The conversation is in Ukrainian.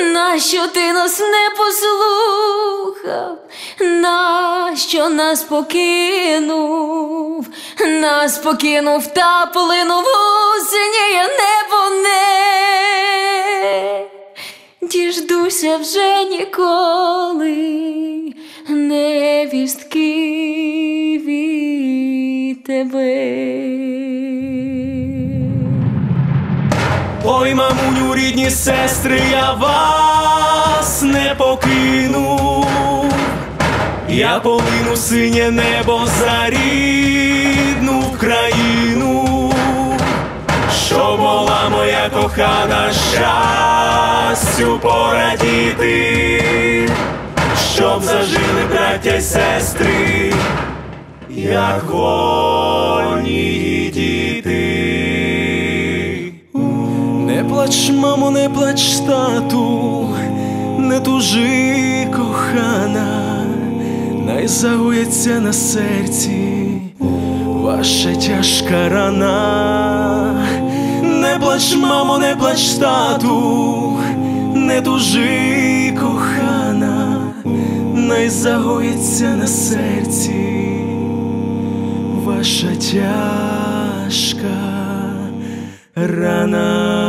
Нащо ти нас не послухав? Нащо нас покинув? Нас покинув та полинув у синє небо не діждуся вже ніколи невістки від тебе. Ой, мамуню, рідні сестри, я вас не покину. Я полину синє небо за рідну країну, що була моя кохана щастю порадіти, щоб зажили браття й сестри, як вольні діти. Плач, мамо, не плач, тату, не тужи, кохана, най загується на серці ваша тяжка рана. Не плач, мамо, не плач, тату, не тужи, кохана, найзагоїться на серці ваша тяжка рана.